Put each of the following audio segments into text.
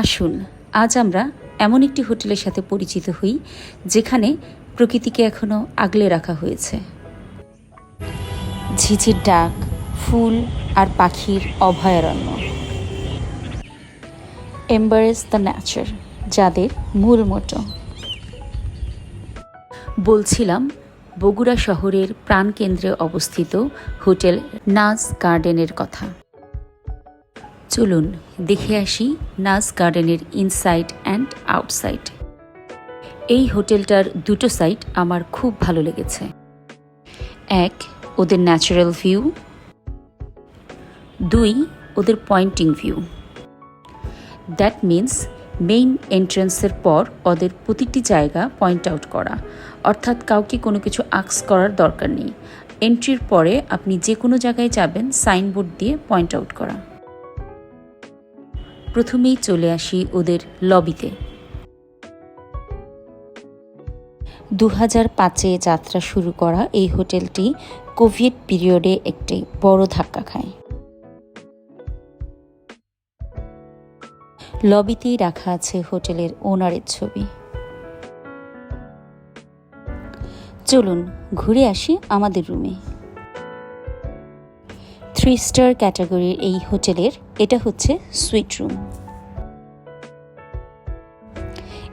আসুন, আজ আমরা এমন একটি হোটেলের সাথে পরিচিত হই, যেখানে প্রকৃতিকে এখনও আগলে রাখা হয়েছে। ঝিঝির ডাক, ফুল আর পাখির অভয়ারণ্য। এম্বারেস দ্য ন্যাচার যাদের মূল মোটো বলছিলাম, বগুড়া শহরের প্রাণকেন্দ্রে অবস্থিত হোটেল নাজ গার্ডেনের কথা। চলুন দেখে আসি নাজ গার্ডেনের ইনসাইড অ্যান্ড আউটসাইড। এই হোটেলটার দুটো সাইড আমার খুব ভালো লেগেছে। এক, ওদের ন্যাচারাল ভিউ। দুই, ওদের pointing view. That means main এন্ট্রান্সের পর ওদের প্রতিটি জায়গা পয়েন্ট আউট করা। অর্থাৎ কাউকে কোনো কিছু আক্স করার দরকার নেই। এন্ট্রির পরে আপনি যে কোনো জায়গায় যাবেন সাইনবোর্ড দিয়ে পয়েন্ট আউট করা। প্রথমেই চলে আসি ওদের লবিতে। দু হাজার পাঁচে যাত্রা শুরু করা এই হোটেলটি কোভিড পিরিয়ডে একটি বড় ধাক্কা খায়। লবিতেই রাখা আছে হোটেলের ওনারের ছবি। চলুন ঘুরে আসি আমাদের রুমে। থ্রি স্টার ক্যাটাগরির এই হোটেলের এটা হচ্ছে সুইট রুম।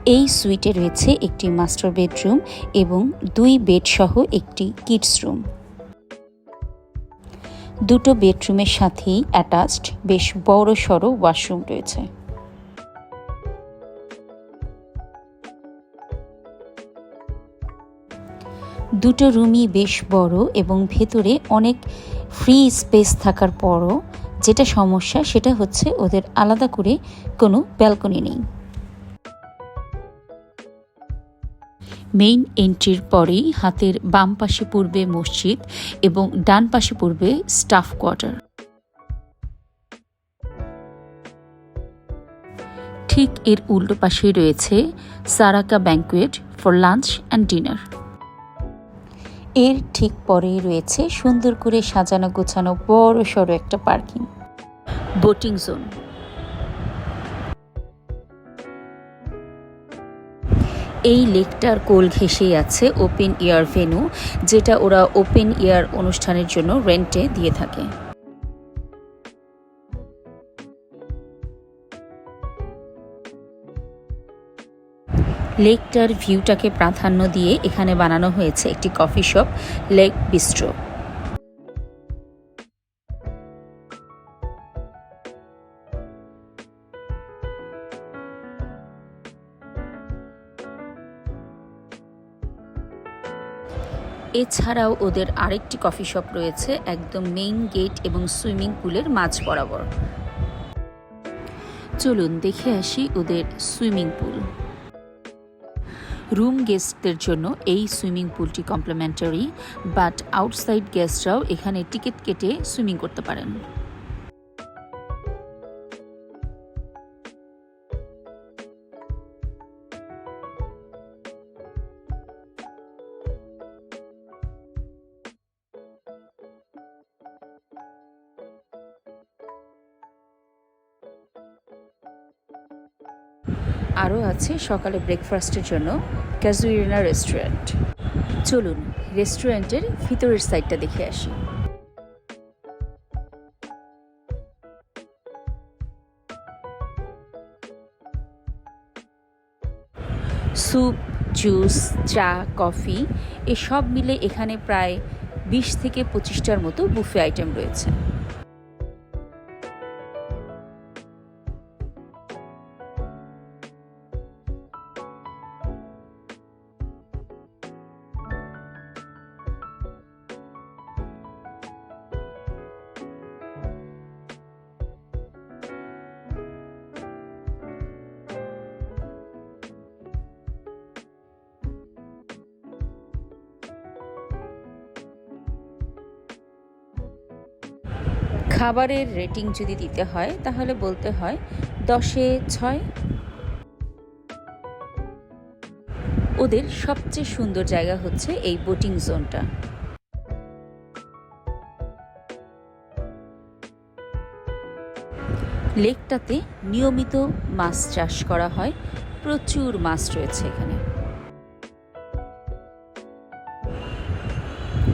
এই সুইটে রয়েছে একটি মাস্টার বেডরুম এবং দুই বেড সহ একটি কিডস রুম। দুটো বেডরুমের সাথেই অ্যাটাচড বেশ বড় সড়ো ওয়াশরুম রয়েছে। দুটো রুমই বেশ বড় এবং ভেতরে অনেক ফ্রি স্পেস থাকার পরও যেটা সমস্যা, সেটা হচ্ছে ওদের আলাদা করে কোনো ব্যালকনি নেই। মেইন এন্ট্রির পরেই হাতের বাম পাশে পূর্বে মসজিদ এবং ডান পাশে পূর্বে স্টাফ কোয়ার্টার ঠিক এর উল্টো পাশেই রয়েছে সারাকা banquet for lunch and dinner এর ঠিক পরেই রয়েছে সুন্দর করে সাজানো গোছানো বড় সড়ো একটা পার্কিং। Boating zone. এই লেকটার কোল ঘেঁষেই আছে ওপেন এয়ার ভেনু, যেটা ওরা ওপেন এয়ার অনুষ্ঠানের জন্য রেন্টে দিয়ে থাকে। লেকটার ভিউটাকে প্রাধান্য দিয়ে এখানে বানানো হয়েছে একটি কফি শপ, লেক বিস্ট্রো। এছাড়াও ওদের আরেকটি কফি শপ রয়েছে, একদম মেইন গেট এবং সুইমিং পুলের মাঝ বরাবর। চলুন দেখে আসি ওদের সুইমিং পুল রুম গেস্টদের জন্য এই সুইমিং পুলটি কমপ্লিমেন্টারি বাট আউটসাইড গেস্টরাও এখানে টিকিট কেটে সুইমিং করতে পারেন। আরও আছে সকালে ব্রেকফাস্টের জন্য ক্যাজুইরিনা রেস্টুরেন্ট চলুন রেস্টুরেন্টের ভিতরের সাইডটা দেখে আসি। স্যুপ জুস চা কফি এসব মিলে এখানে প্রায় বিশ থেকে পঁচিশটার মতো বুফে আইটেম রয়েছে। খাবারের রেটিং যদি দিতে হয়, তাহলে বলতে হয় দশে ছয়। ওদের সবচেয়ে সুন্দর জায়গা হচ্ছে এই বোটিং জোনটা। লেকটাতে নিয়মিত মাছ চাষ করা হয়। প্রচুর মাছ রয়েছে এখানে।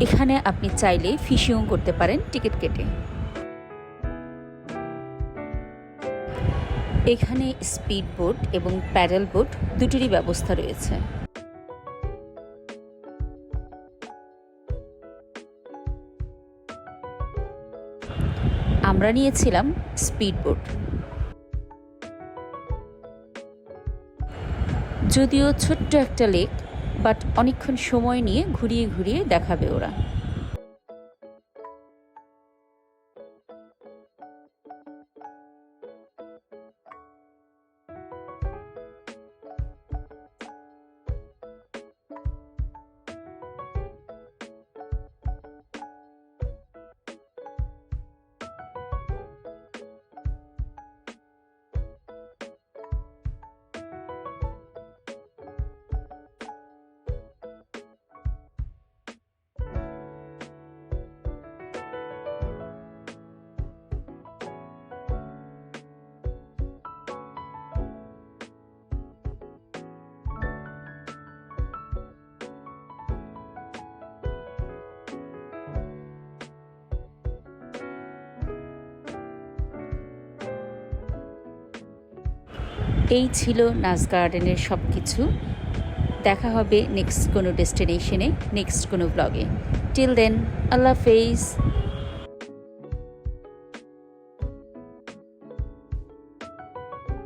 এখানে আপনি চাইলে ফিশিংও করতে পারেন টিকিট কেটে। এখানে স্পিড বোট এবং প্যাডেল বোট দুটিরই ব্যবস্থা রয়েছে। আমরা নিয়েছিলাম স্পিড বোট যদিও ছোট্ট একটা লেক বাট অনেকক্ষণ সময় নিয়ে ঘুরিয়ে ঘুরিয়ে দেখাবে ওরা। এই ছিল নাচ গার্ডেনের সব কিছু দেখা হবে নেক্সট কোনো ডেস্টিনেশনে, নেক্সট কোনো ব্লগে। টিল দেন, আল্লাহ হাফেজ।